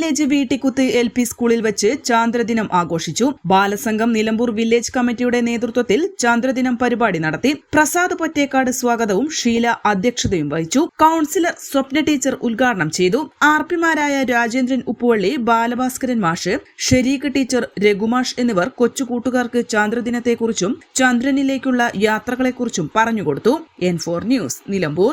Village Veettikuthu L P സ്കൂളിൽ വെച്ച് ചാന്ദ്രദിനം ആഘോഷിച്ചു. ബാലസംഘം നിലമ്പൂർ വില്ലേജ് കമ്മിറ്റിയുടെ നേതൃത്വത്തിൽ ചാന്ദ്രദിനം പരിപാടി നടത്തി. പ്രസാദ് പൊറ്റേക്കാട് സ്വാഗതവും ഷീല അധ്യക്ഷതയും വഹിച്ചു. കൌൺസിലർ സ്വപ്ന ടീച്ചർ ഉദ്ഘാടനം ചെയ്തു. ആർ പിമാരായ രാജേന്ദ്രൻ ഉപ്പുവള്ളി ബാലഭാസ്കരൻ മാഷ് ഷെരീഖ് ടീച്ചർ രഘുമാഷ് എന്നിവർ കൊച്ചു കൂട്ടുകാർക്ക് ചാന്ദ്രദിനത്തെക്കുറിച്ചും ചന്ദ്രനിലേക്കുള്ള യാത്രകളെക്കുറിച്ചും പറഞ്ഞുകൊടുത്തു എൻ ഫോർ ന്യൂസ് നിലമ്പൂർ.